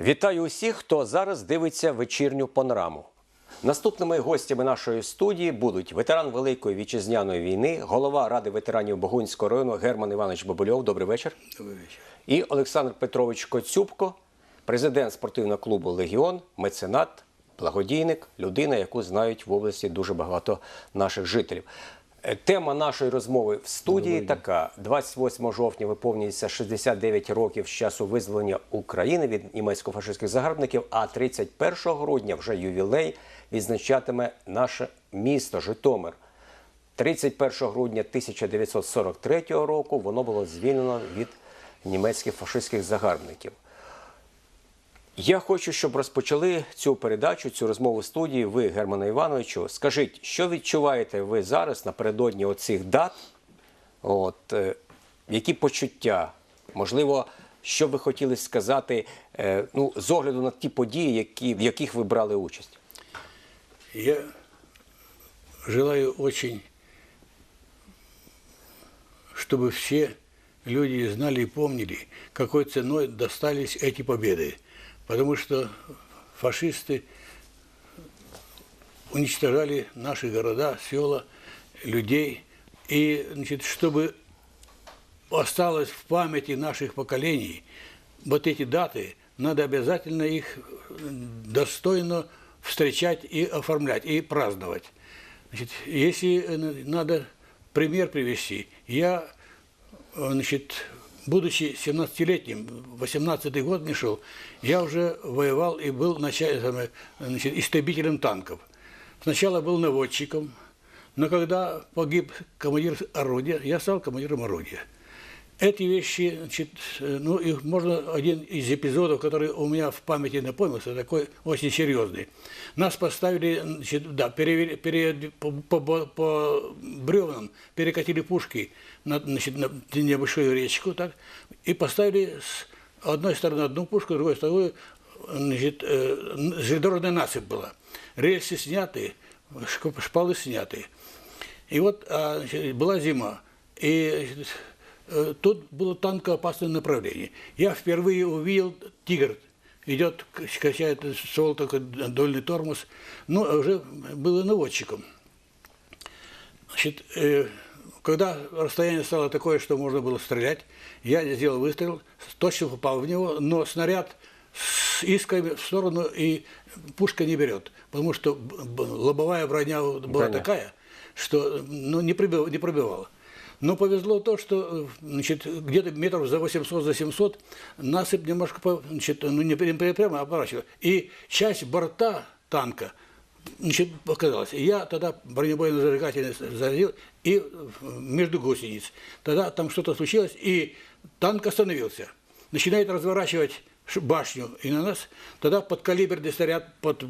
Вітаю усіх, хто зараз дивиться вечірню панораму. Наступними гостями нашої студії будуть ветеран Великої вітчизняної війни, голова Ради ветеранів Богунського району Герман Іванович Бабульов. Добрий вечір. Добрый вечер. І Олександр Петрович Коцюбко, президент спортивного клубу Легіон, меценат, благодійник, людина, яку знають в області дуже багато наших жителів. Е, Тема нашої розмови в студії така: 28 жовтня виповнюється 69 років з часу визволення України від німецько-фашистських загарбників. А 31 грудня вже ювілей відзначатиме наше місто Житомир. 31 грудня 1943 року воно було звільнено від німецьких фашистських загарбників. Я хочу, щоб розпочали цю передачу, цю розмову в студії. Ви, Германа Івановичу, скажіть, що відчуваєте ви зараз напередодні оцих дат? От, е, які почуття? Можливо, що ви хотіли сказати е, ну, з огляду на ті події, які, в яких ви брали участь? Я желаю очень, чтобы все люди знали и помнили, какой ценой достались эти победы. Потому что фашисты уничтожали наши города, села, людей. И, значит, чтобы осталось в памяти наших поколений вот эти даты, надо обязательно их достойно встречать и оформлять, и праздновать. Значит, если э, надо пример привести, я, э, значит, будучи 17-летним, 18-й год мне шел, я уже воевал и был начальником, э, значит, истребителем танков. Сначала был наводчиком, но когда погиб командир орудия, я стал командиром орудия. Эти вещи, значит, э, ну, их можно, один из эпизодов, который у меня в памяти напомнился, такой очень серьезный. Нас поставили, значит, да, перевели, пере- по, по- по бревнам перекатили пушки на, значит, на небольшую речку, так, и поставили с одной стороны одну пушку, с другой стороны, значит, э, железнодорожная насыпь была. Рельсы сняты, шпалы сняты. И вот а, значит, была зима, и значит, э, тут было танкоопасное направление. Я впервые увидел тигр, идет, качает сол такой дольный тормоз, но уже был наводчиком. Значит, э, когда расстояние стало такое, что можно было стрелять, я сделал выстрел, точно попал в него, но снаряд с искрами в сторону и пушка не берет, потому что лобовая броня была Броня. такая, что ну, не, пробив- не пробивала. Но повезло то, что значит, где-то метров за 800, за 700 насыпь немножко значит, ну, не прям- прям- прямо оборачивала. И часть борта танка значит, показалась. И я тогда бронебойный зажигатель зарядил и между гусениц. Тогда там что-то случилось, и танк остановился. Начинает разворачивать башню и на нас. Тогда подкалиберный снаряд под,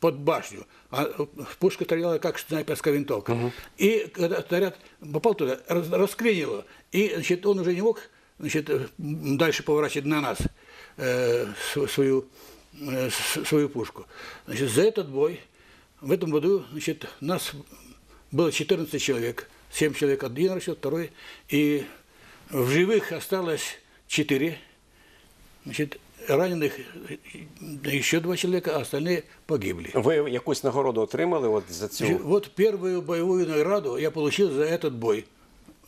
под башню. А э, пушка стреляла как снайперская винтовка. И когда снаряд попал туда, раз- расклинило. И значит, он уже не мог значит, э, дальше поворачивать на нас э, св- свою, э, свою пушку. Значит, за этот бой в этом году значит, нас было 14 человек. 7 человек один расчет, второй. И в живых осталось 4. Значит, раненых еще два человека, а остальные погибли. Ви якусь нагороду отримали от за цю? Вот первую боевую награду я получил за этот бой.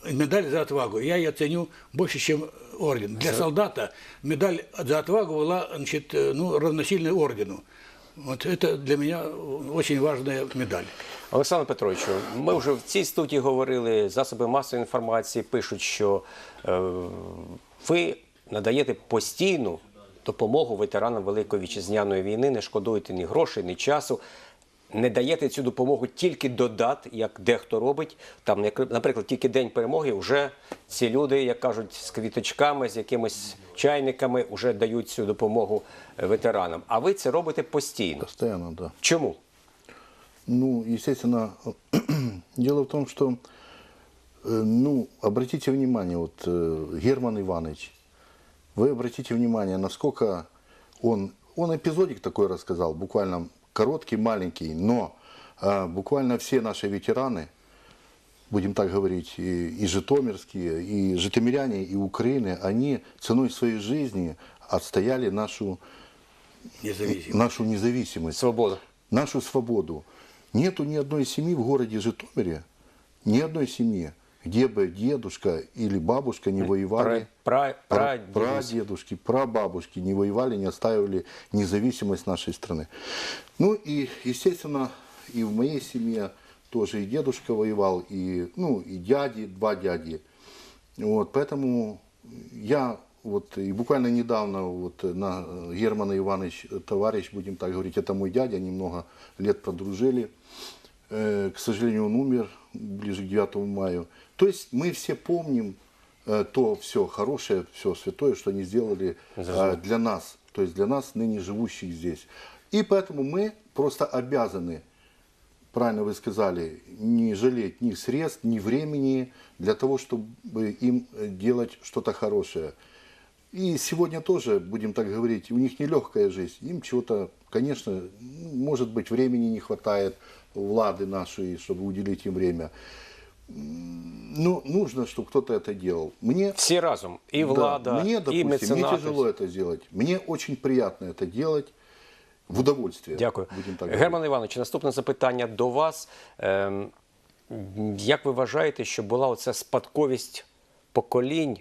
Медаль за отвагу. Я ее ценю больше, чем орден. Для солдата медаль за отвагу была значит, э, ну, равносильна ордену. Вот это для меня очень важная медаль. Олександр Петровичу, ми вже в цій студії говорили, засоби масової інформації пишуть, що е, ви надаєте постійну допомогу ветеранам Великої вітчизняної війни, не шкодуєте ні грошей, ні часу Не даєте цю допомогу тільки до дат, як дехто робить. Там, як- наприклад, тільки день перемоги, вже ці люди, як кажуть, з квіточками, з якимись чайниками, вже дають цю допомогу е, ветеранам. А ви це робите постійно. Постоянно, да. Чому? Ну, естественно, дело в том, что, э, ну, обратите внимание, вот э, Герман Иванович, вы обратите внимание, насколько он, он эпизодик такой рассказал, буквально короткий, маленький, но э, буквально все наши ветераны, будем так говорить, и, и житомирские, и житомиряне, и Украины, они ценой своей жизни отстояли нашу независимость. нашу независимость, Свобода. нашу свободу. Нету ни одной семьи в городе Житомире, ни одной семьи, где бы дедушка или бабушка не воевали. Пра, пра, Пра- пра, прадедушки, прабабушки не воевали, не оставили независимость нашей страны. Ну и, естественно, и в моей семье тоже и дедушка воевал, и, ну, и дяди, два дяди. Вот, поэтому я вот и буквально недавно вот на э, Герман Иванович, э, товарищ, будем так говорить, это мой дядя, немного лет продружили. Э, К сожалению, он умер ближе к 9 мая. То есть мы все помним э, то все хорошее, все святое, что они сделали э, для нас, то есть для нас, ныне живущих здесь. И поэтому мы просто обязаны, правильно вы сказали, не жалеть ни средств, ни времени для того, чтобы им э, делать что-то хорошее. И сегодня тоже, будем так говорить, у них нелегкая жизнь. Им чего-то, конечно, может быть, времени не хватает, влады нашей, чтобы уделить им время. М, Ну, нужно, чтобы кто-то это делал. Мне Всі разом. І да, влада, мне, і допустим, мне меценати. тяжело это сделать. Мне очень приятно это делать в удовольствие. Дякую. Будем так Герман говорить. Іванович, наступне запитання до вас. Ем, Як ви вважаєте, що була оця спадковість поколінь,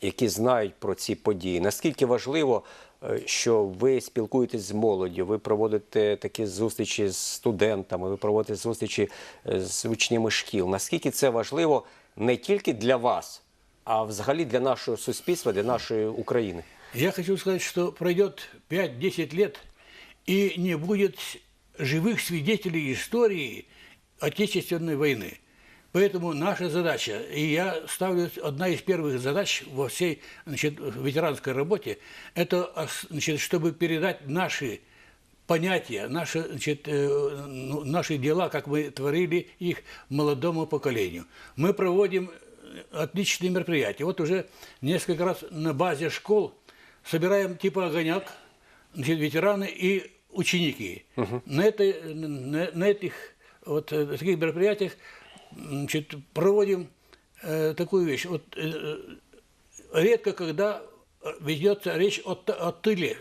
які знають про ці події? Наскільки важливо, е, що ви спілкуєтесь з молоддю, ви проводите такі зустрічі з студентами, ви проводите зустрічі е, з учнями шкіл? Наскільки це важливо не тільки для вас, а взагалі для нашого суспільства, для нашої України? Я хочу сказать, что пройдет 5-10 лет, и не будет живых свидетелей истории Отечественной войны. Поэтому наша задача, и я ставлю одна из первых задач во всей значит, ветеранской работе, это значит, чтобы передать наши понятия, наши, значит, э, ну, наши дела, как мы творили их молодому поколению. Мы проводим э, отличные мероприятия. Вот уже несколько раз на базе школ собираем типа огонек, значит, ветераны и ученики. На, этой, на, на этих вот э, таких мероприятиях значит, проводим э, такую вещь. Вот, э, редко когда ведется речь о, о тыле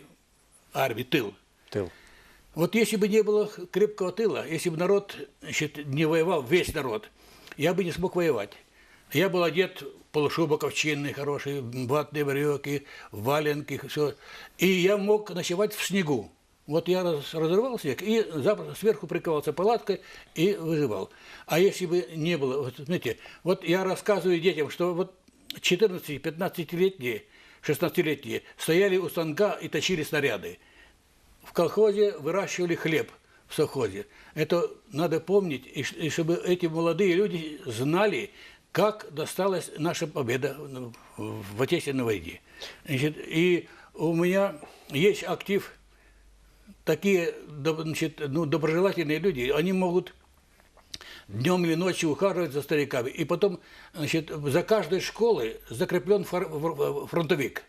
армии, тыл. Тил. Вот если бы не было крепкого тыла, если бы народ значит, не воевал, весь народ, я бы не смог воевать. Я был одет полушубок овчинный хороший, ватные брюки, валенки, все. И я мог ночевать в снегу. Вот я раз- разрывал снег и сверху прикрывался палаткой и выживал. А если бы не было, вот, знаете, вот я рассказываю детям, что вот 14-15-летние, 16-летние стояли у станка и точили снаряды в колхозе выращивали хлеб в совхозе. Это надо помнить, и, и чтобы эти молодые люди знали, как досталась наша победа в Отечественной войне. Значит, и у меня есть актив, такие значит, ну, доброжелательные люди, они могут днем или ночью ухаживать за стариками. И потом, значит, за каждой школой закреплен фронтовик,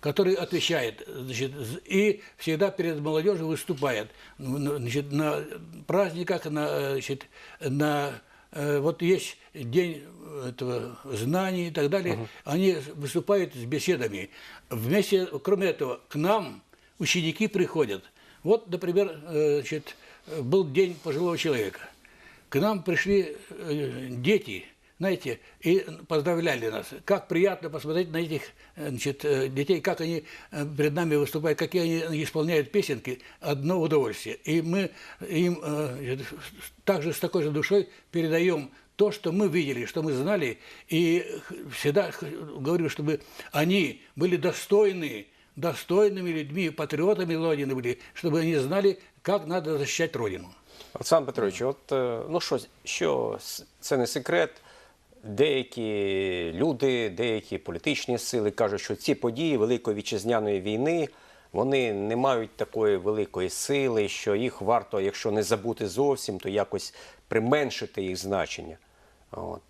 который отвечает, значит, и всегда перед молодежью выступает. Ну, Значит, на праздниках, на, значит, на э, вот есть день этого знаний и так далее, они выступают с беседами. Вместе, кроме этого, к нам ученики приходят. Вот, например, э, значит, был день пожилого человека. К нам пришли э, дети, знаете, и поздравляли нас. Как приятно посмотреть на этих э, значит, детей, как они перед нами выступают, какие они исполняют песенки, одно удовольствие. И мы им значит, также с такой же душой передаем то, что мы видели, что мы знали, и всегда говорю, чтобы они были достойны, достойными людьми, патриотами Родины были, чтобы они знали, как надо защищать Родину. Олександр Петрович, от е, ну що, що с- це не секрет. Деякі люди, деякі політичні сили кажуть, що ці події Великої вітчизняної війни вони не мають такої великої сили, що їх варто, якщо не забути зовсім, то якось применшити їх значення. От.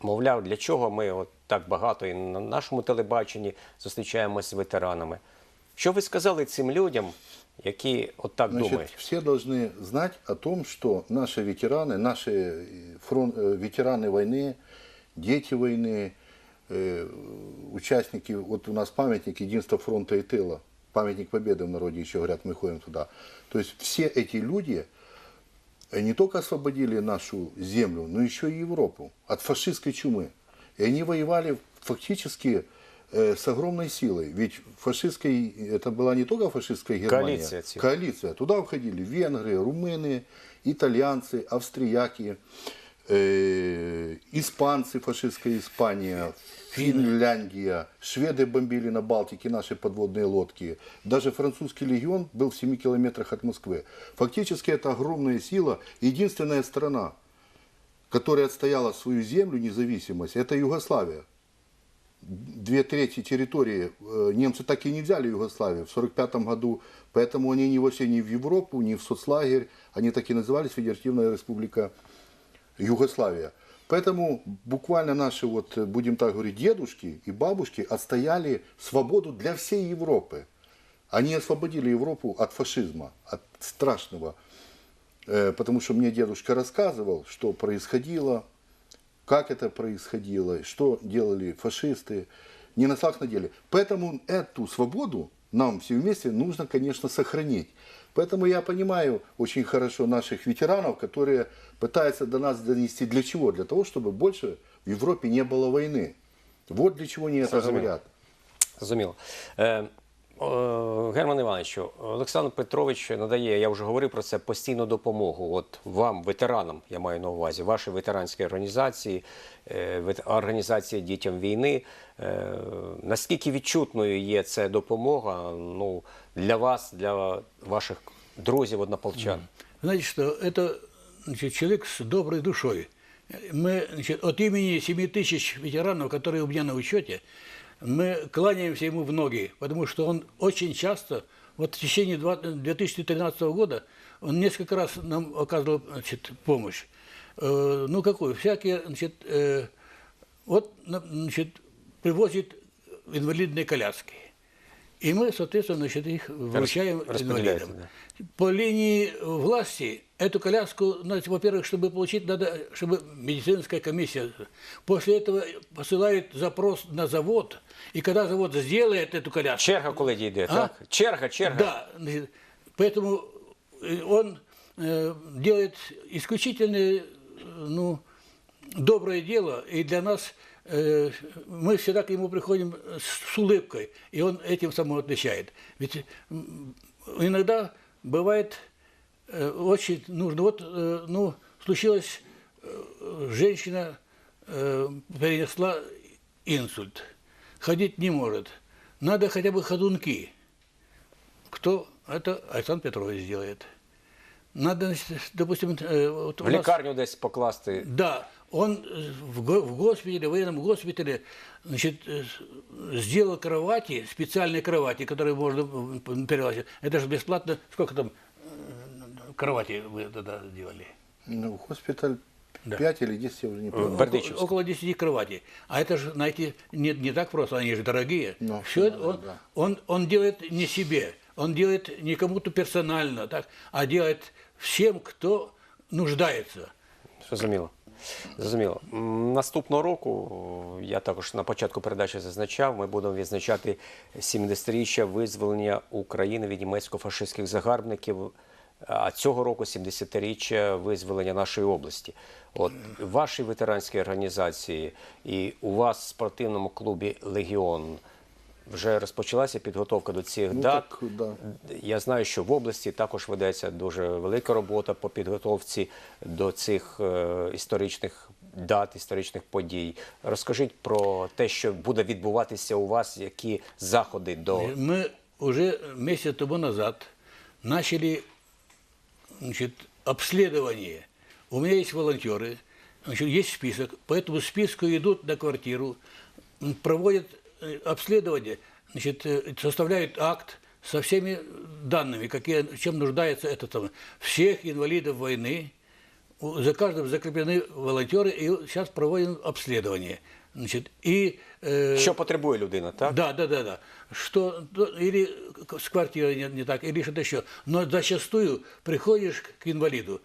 Мовляв, для чого ми от так багато і на нашому телебаченні зустрічаємося з ветеранами. Що ви сказали цим людям, які от так Значит, думають? все должны знать о том, что наши ветераны, наши э, фрон- э, ветераны войны, дети войны, э, участники, вот у нас памятник единства фронта и тыла памятник Победы в народе еще говорят, мы ходим туда. То есть все эти люди не только освободили нашу землю, но еще и Европу от фашистской чумы. И они воевали фактически с огромной силой. Ведь фашистской, это была не только фашистская Германия. Коалиция целая. Коалиция. Туда входили венгры, румыны, итальянцы, австрияки, э, испанцы, фашистская Испания, Финляндия, шведы бомбили на Балтике наши подводные лодки. Даже французский легион был в 7 километрах от Москвы. Фактически это огромная сила. Единственная страна, которая отстояла свою землю, независимость, это Югославия две трети территории э, немцы так и не взяли Югославию в 1945 году, поэтому они не вошли ни в Европу, ни в соцлагерь, они так и назывались Федеративная Республика Югославия. Поэтому буквально наши, вот, э, будем так говорить, дедушки и бабушки отстояли свободу для всей Европы. Они освободили Европу от фашизма, от страшного. Э, Потому что мне дедушка рассказывал, что происходило, как это происходило, что делали фашисты, не на самом деле. Поэтому эту свободу нам все вместе нужно, конечно, сохранить. Поэтому я понимаю очень хорошо наших ветеранов, которые пытаются до нас донести для чего? Для того, чтобы больше в Европе не было войны. Вот для чего они это Зрозуміло. говорят. Зрозуміло. Е, Герман Івановичу, Олександр Петрович надає, я вже говорив про це, постійну допомогу. От вам, ветеранам, я маю на увазі, ваші ветеранські організації, е, вет- організації дітям війни. Е, Наскільки відчутною є ця допомога ну, для вас, для ваших друзів, однополчан? Знаете что, это значит, человек с доброй душой. Мы значит, от имени 7 тысяч ветеранов, которые у меня на учете, мы кланяемся ему в ноги, потому что он очень часто, вот в течение два- 2013 года, он несколько раз нам оказывал значит, помощь. Э, ну, какую? Всякие, значит, э, вот, на- значит, привозит инвалидные коляски. И мы, соответственно, значит, их вручаем инвалидам. По линии власти эту коляску, значит, во-первых, чтобы получить, надо, чтобы медицинская комиссия. После этого посылает запрос на завод. И когда завод сделает эту коляску, Черга коли дійде, А? так? Черга, черга. да, поэтому э, он э, делает исключительно ну, доброе дело, и для нас э, мы всегда к нему приходим с, с улыбкой, и он этим самым отвечает. Ведь иногда бывает очень нужно. Вот, э, ну, случилось, э, женщина э, перенесла инсульт, ходить не может. Надо хотя бы ходунки. Кто? Это Александр Петрович сделает. Надо, допустим, э, вот В нас- лікарню десь покласти. Да, он э, в, го- в госпитале, в военном госпитале, значит, э, сделал кровати, специальные кровати, которые можно э, перелазить. Это же бесплатно. Сколько там э, кровати вы тогда делали? Ну, госпиталь Да. 5 или 10, я уже не помню. Бер- Бердичевск. Около 10 кроватей. А это же, знаете, не, не так просто, они же дорогие. Ну, Все ну, он, да. он, он делает не себе, он делает не кому-то персонально, так, а делает всем, кто нуждается. Зрозуміло. Зрозуміло. М, Наступного року, о, я також на початку передачі зазначав, ми будемо відзначати 70-річчя визволення України від німецько-фашистських загарбників. А цього року 70-річчя визволення нашої області. От вашій ветеранській організації і у вас в спортивному клубі Легіон вже розпочалася підготовка до цих Ну, дат. так, да. Я знаю, що в області також ведеться дуже велика робота по підготовці до цих е, історичних дат, історичних подій. Розкажіть про те, що буде відбуватися у вас, які заходи до Мы уже месяц тому назад начали значит, обследование. У меня есть волонтеры, значит, есть список. По этому списку идут на квартиру, проводят э, обследование, значит, э, составляют акт со всеми данными, какие, чем нуждается этот самый. Всех инвалидов войны, за каждым закреплены волонтеры, и сейчас проводим обследование. Значит, и, э, що потребує людина, так? да, да, да, да. Что то- или с квартирой не, не так, или что-то еще. Но зачастую приходишь к инвалиду,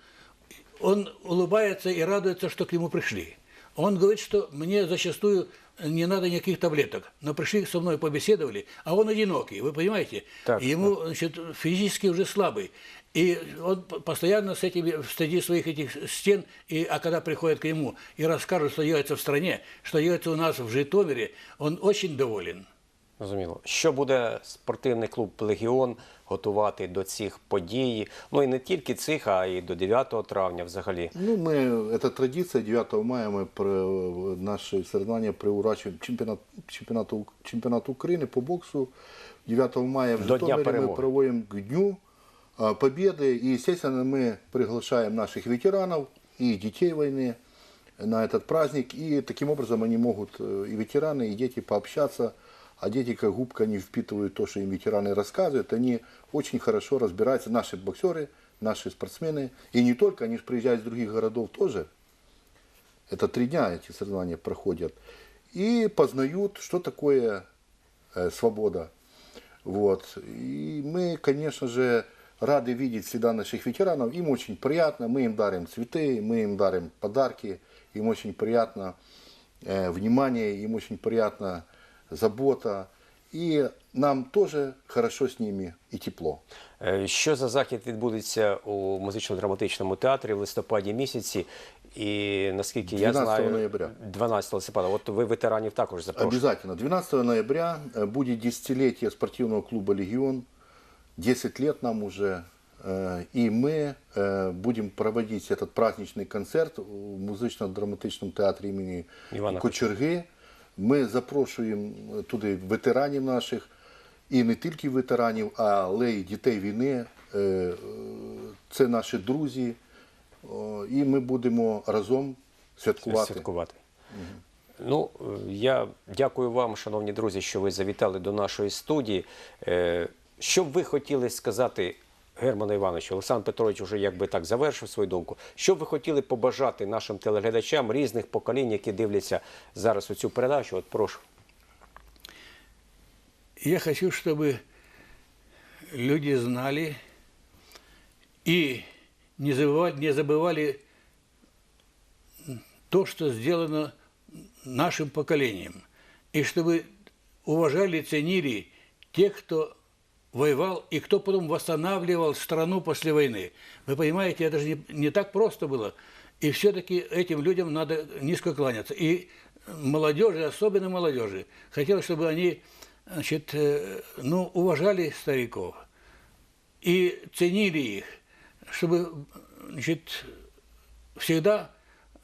он улыбается и радуется, что к нему пришли. Он говорит, что мне зачастую не надо никаких таблеток. Но пришли со мной, побеседовали, а он одинокий, вы понимаете? Так, Ему значит, физически уже слабый. И он п- постоянно с этими, среди своих этих стен, и, а когда приходят к нему и расскажут, что делается в стране, что делается у нас в Житомире, он очень доволен. Зрозуміло. Що буде спортивний клуб Легіон готувати до цих подій? Ну і не тільки цих, а й до 9 травня взагалі. Ну, мы, это традиция, 9 мая мы про, наши соревнования приурачиваем чемпионат, чемпионату, чемпионату Украины по боксу. 9 мая в До Дня Житомире мы перемоги. проводим к Дню а, Победы. И, естественно, мы приглашаем наших ветеранов и детей войны на этот праздник. И таким образом они могут, э, и ветераны, и дети, пообщаться. А дети, как губка, они впитывают то, что им ветераны рассказывают. Они очень хорошо разбираются, наши боксеры, наши спортсмены. И не только, они же приезжают из других городов тоже. Это три дня эти соревнования проходят. И познают, что такое э, свобода. Вот. И мы, конечно же, рады видеть всегда наших ветеранов. Им очень приятно. Мы им дарим цветы, мы им дарим подарки. Им очень приятно э, внимание, им очень приятно забота. И нам тоже хорошо с ними и тепло. Е, Що за захід відбудеться у музично-драматичному театрі в листопаді місяці? І наскільки я 12 знаю, ноября. 12 листопада. От ви ветеранів також запрошуєте. Обязательно. 12 ноября э, будет десятилетие спортивного клуба «Легион». 10 лет нам уже. э, И мы э, будем проводить этот праздничный концерт в музично-драматичному театрі імені Івана Кочерги. Ми запрошуємо туди ветеранів наших, і не тільки ветеранів, але й дітей війни. Е, е, Це наші друзі. О, І ми будемо разом святкувати. святкувати. Ну, е, я дякую вам, шановні друзі, що ви завітали до нашої студії. Е, Що б ви хотіли сказати Герману Івановичу? Олександр Петрович вже якби так завершив свою думку. Що б ви хотіли побажати нашим телеглядачам різних поколінь, які дивляться зараз у цю передачу? От прошу. Я хочу, чтобы люди знали и не забывали, не забывали то, что сделано нашим поколением. И чтобы уважали, ценили тех, кто воевал и кто потом восстанавливал страну после войны. Вы понимаете, это же не, не так просто было. И все-таки этим людям надо низко кланяться. И молодежи, особенно молодежи, хотелось, чтобы они значит, э, ну, уважали стариков и ценили их, чтобы значит, всегда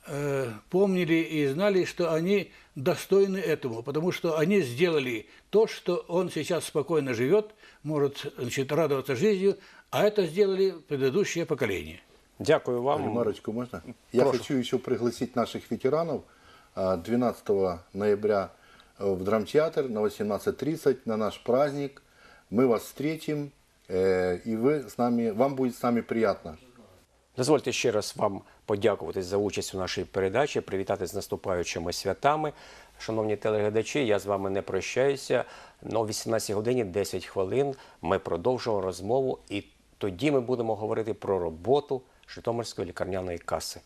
э, помнили и знали, что они достойны этому, потому что они сделали то, что он сейчас спокойно живет, может значит, радоваться жизнью, а это сделали предыдущее поколение. Дякую вам. Ремарочку можно? Я Прошу. хочу еще пригласить наших ветеранов а, 12 ноября э, в драмтеатр на 18.30 на наш праздник. Мы вас встретим, э, и вы с нами, вам будет с нами приятно. Дозвольте ще раз вам подякувати за участь у нашій передачі, привітати з наступаючими святами. Шановні телеглядачі, я з вами не прощаюся. Ну, На 18 годині 10 хвилин ми продовжимо розмову, і тоді ми будемо говорити про роботу Житомирської лікарняної каси.